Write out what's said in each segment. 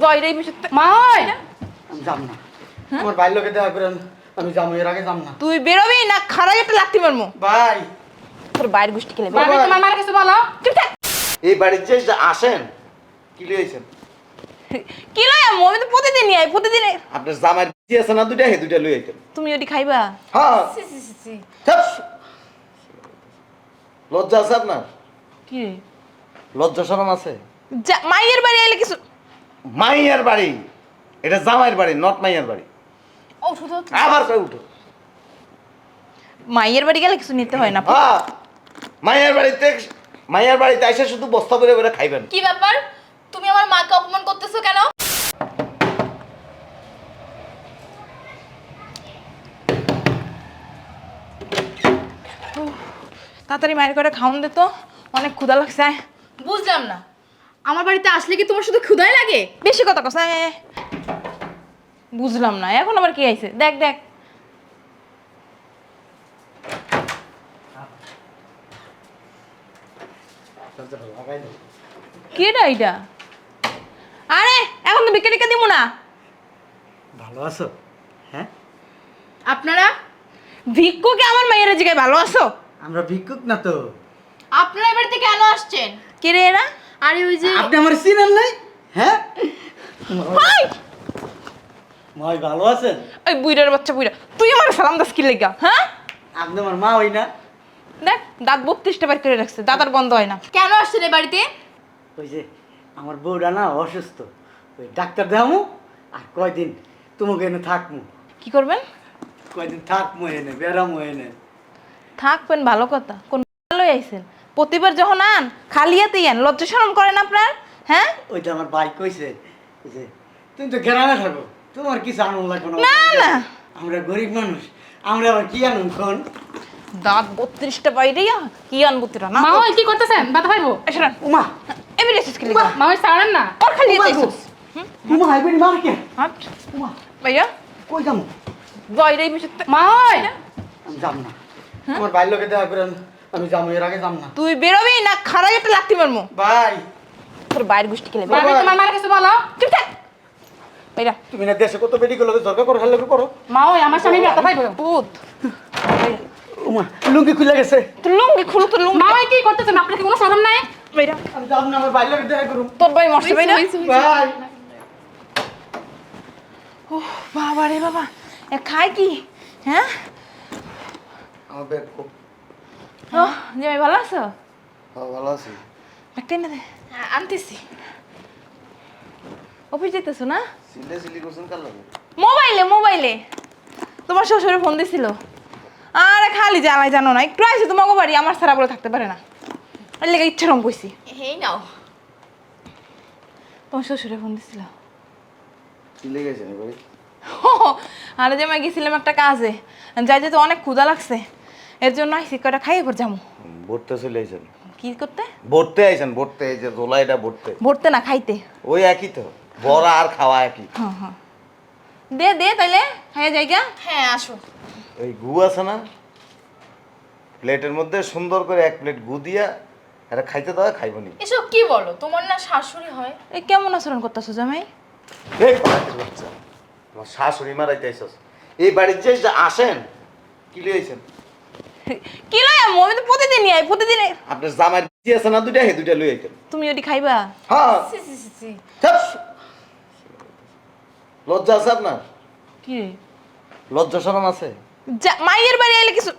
জয়রাই বসে মা আমি যাম না। আমার ভাই লোকে দেখা করেন আমি যাব এর আগে যাম না। তুই বেরোবি না খারাই একটা লাগতে মারমু। ভাই। তোর বাইরের গোষ্ঠী খেলে। বাবা তোমার মার কিছু বলো। চুপ থাক। এই বাড়িতে যে আসেন কি লিয়েছেন কি লয় আমি তো প্রতিদিনই আই প্রতিদিন আপনার জামাই বিচি আছে না দুইটা হে দুইটা লই আইতেন তুমি ওটি খাইবা? হ্যাঁ। লজ্জা আছে আপনার? কি লজ্জা শরম আছে? যা মাইয়ের বাড়ি আইলে কিছু মাইয়ার বাড়ি। এটা জামাইয়ের বাড়ি নট মাইয়ার বাড়ি। আবার কই উঠো। মাইয়ের বাড়ি গেলে কিছু নিতে হয় না হ্যাঁ মাইয়ার বাড়িতে মাইয়ার বাড়িতে এসে শুধু বস্তা করে করে খাইবেন। কি ব্যাপার? তুমি আমার মাকে অপমান করতেছো কেন? তাড়াতাড়ি মায়ের করে খাওন দে তো অনেক ক্ষুধা লাগছে। বুঝলাম না। আমার বাড়িতে আসলে কি তোমার শুধু ক্ষুধাই লাগে? বেশি কথা কস। বুঝলাম না এখন আবার কি আইছে দেখ দেখ। কেডা এটা আরে এখন তো বিকে টিকে দিব না। ভালো আছো? হ্যাঁ? আপনারা? ভিক্ষুকে আমার মায়ের জায়গায় ভালো আছো? আমরা ভিক্ষুক না তো। আপনারা এবার থেকে কেন আসছেন? কে রে এরা? আরে ওই যে আপনি আমার চিনেন নাই? হ্যাঁ! ভাই! ভালো আছেন? ওই বুইড়ার বাচ্চা বুইড়া তুই আমার সালাম দাস কি লেগা হ্যাঁ? আপনি আমার মা হই না। দেখ দাঁত বত্রিশটা বার করে রাখছে দাদার বন্ধ হয় না। কেন আসছেন এই বাড়িতে? ওই যে আমার বউটা না অসুস্থ। ওই ডাক্তার দেখামু আর কয়দিন তোমাকে এনে থাকমু। কি করবেন? কয়দিন থাকমু এনে বেড়ামু এনে। থাকবেন ভালো কথা। কোন ভালোই আইছেন। প্রতিবার যখন আন খালিয়াতেই আন লজ্জা শরম করেন আপনার? হ্যাঁ? ওইটা আমার ভাই কইছে যে তুমি তো গ্রামে থাকো তোমার কিছু আনন্দ লাগবে না। না, না। আমরা গরিব মানুষ আমরা আবার কি আনুন কোন? দাঁত বত্রিশটা বাইরে কি আনব তোরা না? মা ওই কি করতেছেন? বাতা ভাইবো এসরান উমা। এমনি এসেছিস কি লেগা মা ওই ছাড়েন না। ওর খালি উমা গো। উমা হাইবেন মার কে? হাট। উমা। ভাইয়া? কই যাব? জয়রাই বসে মা ওই। আমি যাব না। আমার ভাই লোকে দেখা করেন। আমি যাব এর আগে যাব না। তুই বেরোবি না খারাই একটা লাগতে মারমু ভাই। তোর গোষ্ঠী খেলে তোমার মার কিছু বলো। চুপ থাক। তুমি না দেশে কত দরকার করো করো মা ওই আমার স্বামী ভূত। উমা লুঙ্গি খুলে গেছে। তোর লুঙ্গি খুলো তোর লুঙ্গি। মা ওই কি করতেছেন আপনার কি কোনো শরম নাই? আমি যাব না আমার লোকে দেখা করুম। তোর ভাই মরছে ভাই না ভাই। ও বাবা রে বাবা। এ খায় কি? হ্যাঁ? আমার ব্যাগ খুব ও জামাই ভালো আছো? হ্যাঁ, ভালো আছি। একটা এনে দে। হ্যাঁ আনতেছি। অফিস যেতেছো না? সিলে সিলি করছেন কার লাগে? মোবাইলে মোবাইলে। তোমার শ্বশুরে ফোন দিছিল। আরে খালি জ্বালাই জানো না একটু আইসি তোমাকে বাড়ি আমার ছাড়া বলে থাকতে পারে না। আর লেগে ইচ্ছা রং কইছি এই নাও। তোমার শ্বশুরে ফোন দিছিল। সিলে গেছেন এবারে? আরে জামাই গেছিলাম একটা কাজে। যাই যেতে অনেক ক্ষুধা লাগছে। এর জন্য আইসি কয়টা খাই এবার যাব ভরতে চলে আইছেন। কি করতে? ভরতে আইছেন ভরতে এই যে দোলা এটা ভরতে ভরতে না খাইতে। ওই একই তো বড়া আর খাওয়া একই। হ্যাঁ হ্যাঁ। দে দে তাইলে হ্যাঁ জায়গা। হ্যাঁ আসো। ওই গু আছে না প্লেটের মধ্যে সুন্দর করে এক প্লেট গু দিয়া এটা খাইতে দেওয়া খাইবো নি। এসব কি বলো? তোমার না শাশুড়ি হয়। এই কেমন আচরণ করতেছো জামাই? এই বাচ্চা আমার শাশুড়ি মারাইতে আইসস। এই বাড়ির যে যে আসেন কি লিয়েছেন কি লয় আম্মু আমি তো প্রতিদিনই আই প্রতিদিন আপনার জামাই আছে না দুইটা হে দুইটা লই আইতেন। তুমি ওটি খাইবা? হ্যাঁ। সি সি সি সি লজ্জা আছে আপনার? কি রে? লজ্জা শরম আছে? মাইয়ের বাড়ি আইলে কিছু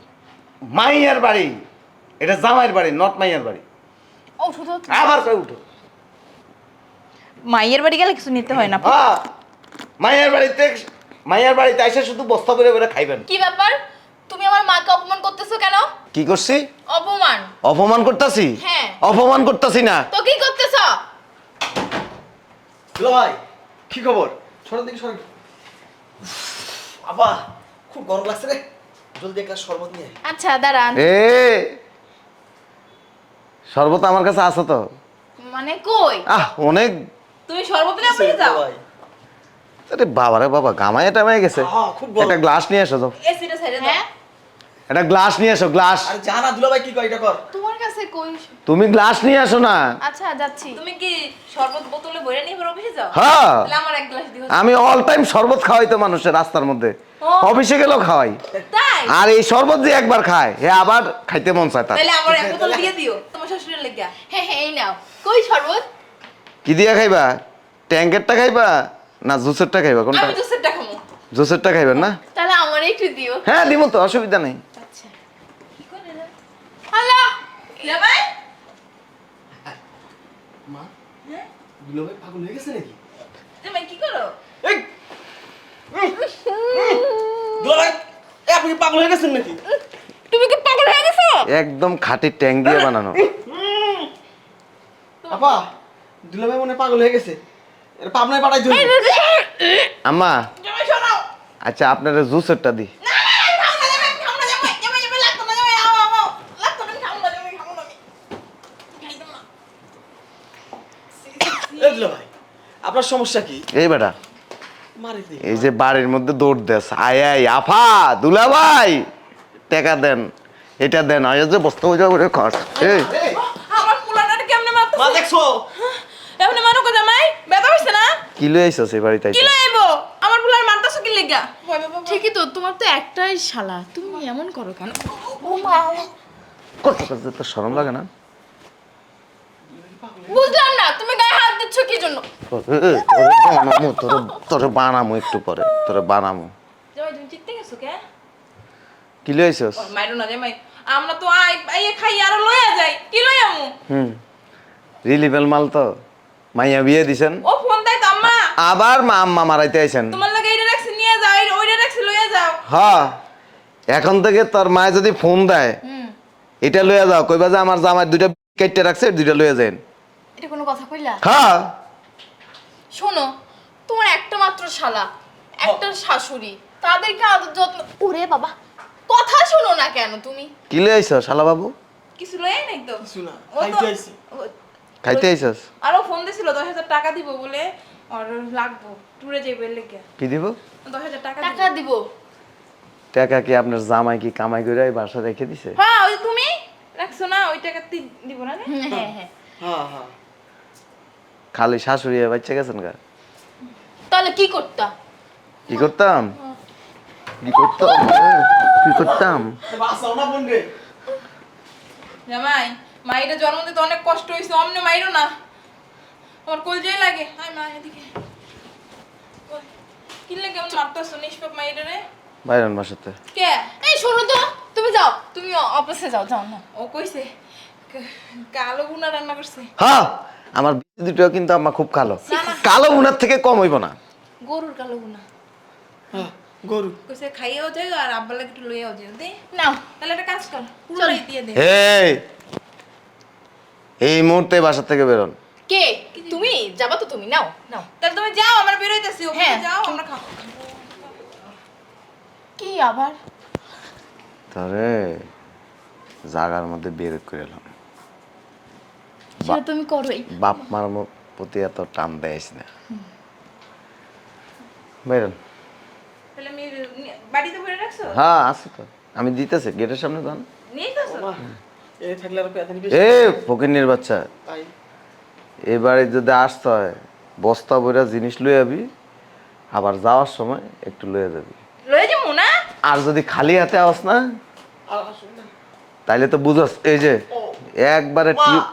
মাইয়ার বাড়ি? এটা জামাইয়ের বাড়ি নট মাইয়ার বাড়ি। ও শুধু আবার কই উঠো। মাইয়ের বাড়ি গেলে কিছু নিতে হয় না। হ্যাঁ। মাইয়ার বাড়িতে মাইয়ার বাড়িতে এসে শুধু বস্তা করে করে খাইবেন। কি ব্যাপার? তুমি আমার মাকে অপমান করতেছো কেন? কি করছি? অপমান। অপমান করতাছি? হ্যাঁ। অপমান করতাছি না। তো কি করতেছো? ভাই কি খবর? সরেন দিকে সরেন আবা খুব গরম লাগছে রে। জলদি একটা শরবত নিয়ে আয়। আচ্ছা দাঁড়ান। এ শরবত আমার কাছে আছে তো। মানে কই? আহ অনেক। তুমি সর্বত্র আপনি যাও। ভাই? আরে বাবা রে বাবা গামায় টামায় গেছে। খুব গরম। একটা গ্লাস নিয়ে এসো যাও এসিটা ছেড়ে দাও। হ্যাঁ? একটা গ্লাস নিয়ে এসো গ্লাস। আরে জানা দুলা ভাই কি কয় এটা কর। তোমার কাছে কই তুমি গ্লাস নিয়ে আসো না। আচ্ছা যাচ্ছি। তুমি কি শরবত বোতলে ভরে নিয়ে অফিসে যাও? হ্যাঁ। তাহলে আমার এক গ্লাস দিও। আমি অল টাইম শরবত খাওয়াই তো মানুষের রাস্তার মধ্যে। অফিসে গেলেও খাওয়াই। তাই? আর এই শরবত যে একবার খায় হে আবার খাইতে মন চায় তার। তাহলে আমার এক বোতল দিয়ে দিও। তোমার শ্বশুরের লেগে। হ্যাঁ হ্যাঁ এই নাও। কই শরবত? কি দিয়া খাইবা? ট্যাঙ্কেরটা খাইবা? না জুসেরটা খাইবা? কোনটা? আমি জুসেরটা খামো। জুসেরটা খাইবেন না? তাহলে আমার একটু দিও। হ্যাঁ দিব তো অসুবিধা নেই আচ্ছা আল্লাহ জামাই মা? দুলা ভাই পাগল হয়ে গেছে নাকি? জামাই কি করো? এই! দুলা আপনি পাগল হয়ে গেছেন নাকি? তুমি কি পাগল হয়ে গেছো? একদম খাঁটি ট্যাং দিয়ে বানানো। আপা দুলা ভাই মনে হয় পাগল হয়ে গেছে। এর পাবনায় পাঠাই আম্মা আচ্ছা আপনারা জুসেরটা দি না না আমি খাব না জামাই খাব না জামাই জামাই জামাই লাগতো না জামাই আও আও আও লাগতো না আমি খাব না জামাই খাব না আমি খাইতাম না এ দুলা ভাই আপনার সমস্যা কি? এই বেটা এই যে বাড়ির মধ্যে দৌড় দেস আয় আয় আফা দুলা ভাই টাকা দেন এটা দেন আয় যে বস্তা হয়ে যাবে খরচ এই। আমার পোলাটা কেমনে মারতো মা দেখছ? এমনি মারো কো জামাই? ব্যথা হইছে না? কি লই আইছস এই বাড়িতে কি লইবো আমার পোলার মারতাছো কি লাগা? ঠিকই তো তোমার তো একটাই শালা তুমি এমন করো কেন? কত কত তো শরম লাগে না? বুঝলাম না তুমি দিচ্ছ কি জন্য? তোরে বানামো তোরে তোরে বানামো একটু পরে তোরে বানামো জামাই তুমি গেছো কে? কি লই আইছস? ওর মাইরো না জামাই। আমরা তো আই আইয়ে খাই আর লইয়া যাই। কি লইয়ামু হুম। মাল তো। মাইয়া বিয়ে দিছেন। ও ফোন দেয় তো আম্মা। আবার মা আম্মা মারাইতে আইছেন। তোমার লাগে রাখছি নিয়ে যাও ওইটা রাখছি লইয়া যাও। হ্যাঁ। এখন থেকে তোর মায়ে যদি ফোন দেয় এটা লইয়া যাও। কইবা যে আমার জামাই দুইটা কেটে রাখছে দুইটা লইয়া যান এটা কোনো কথা কইলা? হ্যাঁ শোনো তোমার একটা মাত্র শালা একটা শাশুড়ি তাদেরকে আদর যত্ন ওরে বাবা কথা শোনো না কেন তুমি? কি লই আইছ শালা বাবু? কিছু লইয়াই নাই তো কিছু না খাইতে আইছি। খাইতে আইছস? আরও ফোন দিছিল দশ হাজার টাকা দিব বলে আর লাগবো ট্যুরে যাইবে এর লেগে। কি দিব? দশ হাজার টাকা টাকা দিব। টাকা কি আপনার জামাই কি কামাই করে এই বাসা রেখে দিছে? হ্যাঁ ওই তুমি? রাখছো না ওই টাকা দিব না? হ্যাঁ হ্যাঁ। হ্যাঁ হ্যাঁ। খালি শাশুড়ি বাচ্চা গেছেন গা? তাহলে কি করতা কি করতাম? কি করতাম? কি করতাম? বাসাও না বোন রে জামাই মাইটা জন্ম দিতে অনেক কষ্ট হয়েছে অমনি মাইরো না। আমার কলজাই লাগে। হাই মা এদিকে। ওই, কি লাগে আমি মারতেছো নিষ্পাপ মাইটা রে? বাইরন বাসাতে। কে? এই শোনো তো তুমি যাও। তুমি অফিসে যাও যাও না। ও কইছে কালো গুনা রান্না করছে। হ্যাঁ আমার দুটো কিন্তু আমার খুব কালো। কালো উনার থেকে কম হইব না। গরুর কালো হ্যাঁ, গরু। কইছে খাইয়াও যাই আর আব্বা লাগে একটু লইয়াও যাই দে নাও। তাহলে একটা কাজ কর পুরোটাই দিয়ে দে। এই এই মুহূর্তে বাসা থেকে বেরোন। কে? তুমি? যাবা তো তুমি নাও নাও। তাহলে তুমি যাও আমরা ওখানে হ্যাঁ। যাও আমরা খাব। কি আবার? তরে জাগার মধ্যে বের করে এলাম। সেটা তুমি করোই। বাপ মার প্রতি এত টান দেয়স না। বেরোন। তাহলে আমি বাড়িতে ভরে রাখছো? হ্যাঁ আছে তো। আমি দিতেছি গেটের সামনে এ থাকলে আর পেতানি বেশি। এ ফকিনের বাচ্চা। তাই। এবারে যদি আসতে হয় বস্তা বইরা জিনিস লয়ে যাবি আবার যাওয়ার সময় একটু লয়ে যাবি। লয়ে যাব না? আর যদি খালি হাতে আস না তাইলে তো বুঝস এই যে একবারে টিউব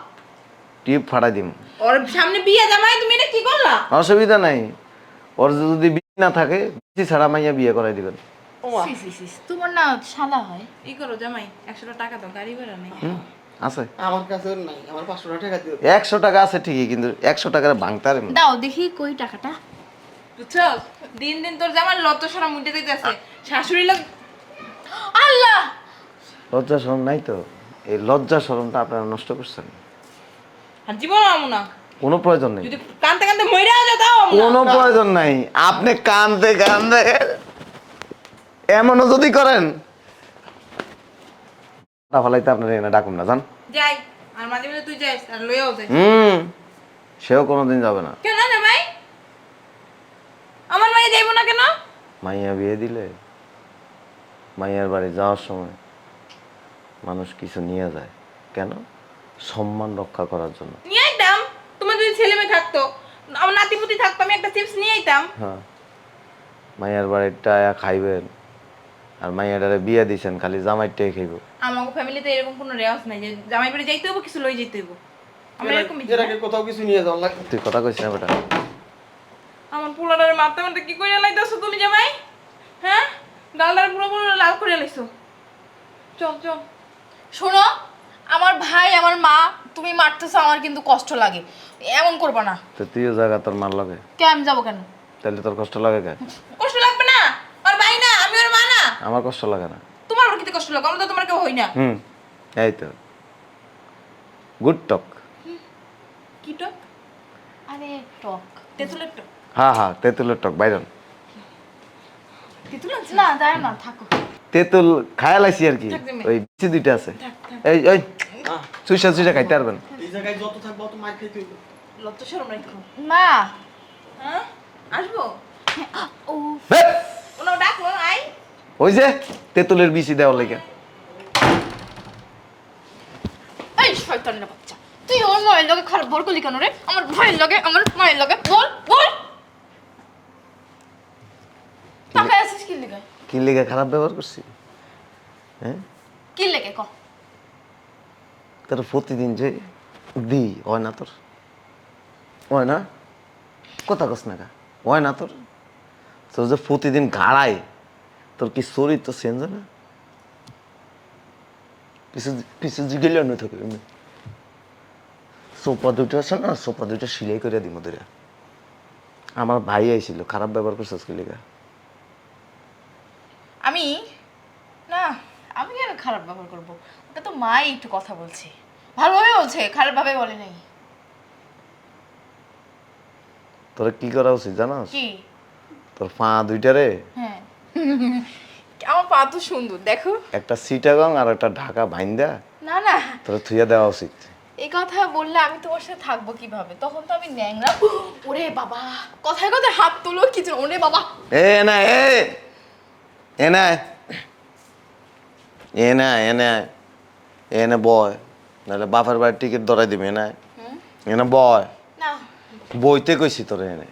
টিউব ফাটাই দিম। ওর সামনে বিয়ে জামাই তুমি এটা কি করলা? অসুবিধা নাই। ওর যদি বিয়ে না থাকে বিয়ে ছাড়া মাইয়া বিয়ে করাই দিবেন। তোমার না শালা হয়। ই করো জামাই? একশো টাকা দাও গাড়ি ভাড়া নেই। আছে। আমার কাছে নাই আমার পাঁচশো টাকা দিও। একশো টাকা আছে ঠিকই কিন্তু একশো টাকার ভাঙতে পারে না। দাও দেখি কই টাকাটা। বুঝছ? দিন দিন তোর জামাই লত সারা মুটে দিতেছে শাশুড়ি লোক আল্লাহ! লজ্জা শরম নাই তো। এই লজ্জা শরমটা আপনারা নষ্ট করছেন। আর জীবন আমু না। কোনো প্রয়োজন নেই। যদি কানতে কানতে মইরা যাও তাও কোনো প্রয়োজন নাই। আপনি কান্দে কান্দে এমনও যদি করেন। তা ফলাইতে আপনার এনে ডাকুন না জান যাই আর মাঝে মাঝে তুই যাইস আর হুম সেও কোনোদিন যাবে না। কেন জামাই আমার মাই যাইবো না কেন? মাইয়া বিয়ে দিলে মাইয়ার বাড়ি যাওয়ার সময় মানুষ কিছু নিয়ে যায়। কেন? সম্মান রক্ষা করার জন্য। নিয়ে আইতাম তোমার যদি ছেলে মেয়ে থাকতো আমার নাতিপুতি থাকতো আমি একটা চিপস নিয়ে আইতাম। হ্যাঁ। মাইয়ার বাড়িটা আয়া খাইবেন আর মাইয়াটারে বিয়ে দিছেন খালি জামাইটাই খাইব। আমার ফ্যামিলিতে এরকম কোনো রেওয়াজ নাই যে জামাই বাড়ি যাইতে হইব কিছু লই যেতে হইব। আমরা এরকম এর আগে কোথাও কিছু নিয়ে যাওয়ার লাগে তুই কথা কইস না বেটা। আমার পোলাটার মারতে মারতে কি করে লাইতাছো তুমি জামাই? হ্যাঁ? গালটার পুরো পুরো লাল করে লাইছো। চল চল। শোনো ভাই আমার মা তুমি মারতেছো আমার কিন্তু কষ্ট লাগে। এমন করব না। তো তুইও জায়গা তোর মার লাগে? কে আমি যাব কেন? তাহলে তোর কষ্ট লাগে কেন কষ্ট লাগবে না। আর ভাই না আমি ওর মা না। আমার কষ্ট লাগে না। তোমার ওর কিতে কষ্ট লাগবে আমরা তো তোমার কেউ হই না। হুম এই তো। গুড টক কি তো আরে টক। তেঁতুলের তো হ্যাঁ হ্যাঁ তেঁতুলের টক বাইরন। তেঁতুল আছে? না যায় না থাকো। তেঁতুল খায়া লাইছি আর কি। ওই বিচি দুইটা আছে। এই এই। আহ, চুইসা চুইসা খাইতে পারবেন। এই জায়গায় যত থাকব মার খাইতে হইব। লজ্জা শরম রাখো মা! হ্যাঁ? আসব? ও! ডাকলো আই। ওই যে তেঁতুলের বিচি দেওয়ার লেগে। এই শয়তানের বাচ্চা তুই ওর মায়ের লগে খারাপ বল করলি কেন রে? আমার ভাইয়ের লগে আমার মায়ের লগে বল বল। তাকায় আছিস কি লিগে? কি লেগে খারাপ ব্যবহার করছি হ্যাঁ? কি লেগে ক? তোর প্রতিদিন যে দি হয় না তোর? হয় না? কথা কস না হয় না তোর? তোর যে প্রতিদিন গাড়ায়, তোর কি শরীর তো চেঞ্জ না? কিছু কিছু জিগেলে অন্য থাকে সোফা দুটো আছে না, সোফা দুটো সিলাই করে দিম ওদের আমার ভাই আইছিল, খারাপ ব্যবহার করছিস কি লেগা আমি না আমি কেন খারাপ ব্যবহার করব ওটা তো মাই একটু কথা বলছে। ভালোভাবে বলছে খারাপভাবে বলে নাই তোর কি করা উচিত জানাস? কি? তোর পা দুইটারে হ্যাঁ। আমার পা তো সুন্দর দেখো। একটা সিটাগং আর একটা ঢাকা ভাইন্দা না না। তোর থুইয়া দেওয়া উচিত। এই কথা বললে আমি তোমার সাথে থাকব কীভাবে? তখন তো আমি ন্যাংরা। ওরে বাবা কথায় কথায় হাত তুলো কি কিছু ওরে বাবা। এ না এ। এ না। এ না এ না। এ না বয়। নাহলে বাপের বাড়ির টিকিট ধরাই দিবি না এনে বয়। বইতে কইছি তোরে এনে।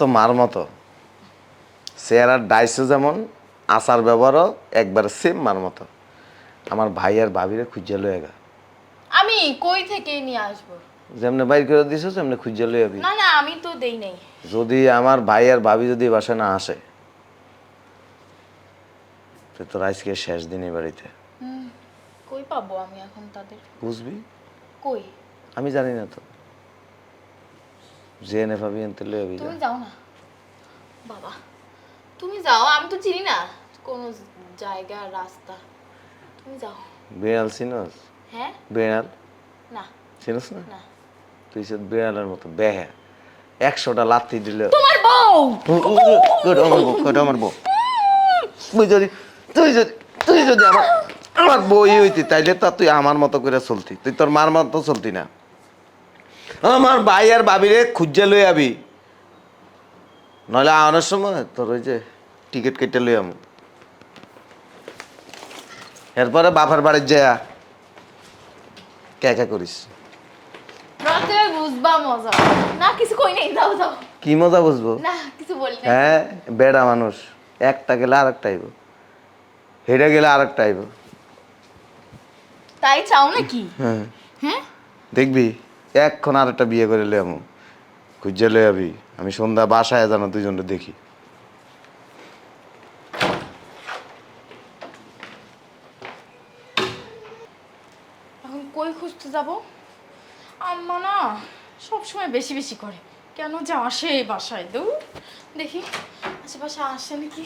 তো মার মতো। চেহারার ডাইসও যেমন আচার ব্যবহারও একবার সেম মার মতো। আমার ভাই আর ভাবিরে খুঁজে লয়ে গা আমি কই থেকে নিয়ে আসব? যেমনে বাইর করে দিছো তেমনি খুঁজে লয়ে যাবি না না আমি তো দেই নাই। যদি আমার ভাই আর ভাবি যদি এ বাসায় না আসে তো তোর আজকে শেষ দিন এই বাড়িতে। কই পাবো আমি এখন তাদের বুঝবি কই আমি জানি না তো এনে ভাবি এনতে লয়ে যাবি তুমি যাও না বাবা তুমি যাও আমি তো চিনি না কোন জায়গা রাস্তা তুমি যাও বিড়াল চিনস হ্যাঁ বিড়াল না চিনস না না তুই সে বিড়ালের মতো বেহা একশোটা লাথি দিলে তোমার বউ আমার বউ আমার বউ তুই যদি তুই যদি তুই যদি আমার আমার বই হইতি তাইলে তো তুই আমার মতো করে চলতি। তুই তোর মার মতো চলতি না। আমার ভাই আর ভাবিরে খুঁজে লই আবি। নইলে আনার সময় তোর ওই যে টিকিট কেটে লই আম। এরপরে বাপের বাড়ির যা কে কে করিস। রাতে বুঝবা মজা। না কিছু কই নাই যাও যাও। কি মজা বুঝব? না কিছু বলি না হ্যাঁ বেড়া মানুষ। একটা গেলে আর একটা আইব। হেরে গেলে আর একটা আইব। তাই চাও নাকি? হ্যাঁ। হ্যাঁ? দেখবি এক্ষণ আর একটা বিয়ে করে লেমু খুঁজে লয়ে যাবি আমি সন্ধ্যা বাসায় জানো দুজনটা দেখি। এখন কই খুঁজতে যাব? আম্মা না সবসময় বেশি বেশি করে। কেন যে আসে এই বাসায়? দু দেখি আশেপাশে আসে নাকি?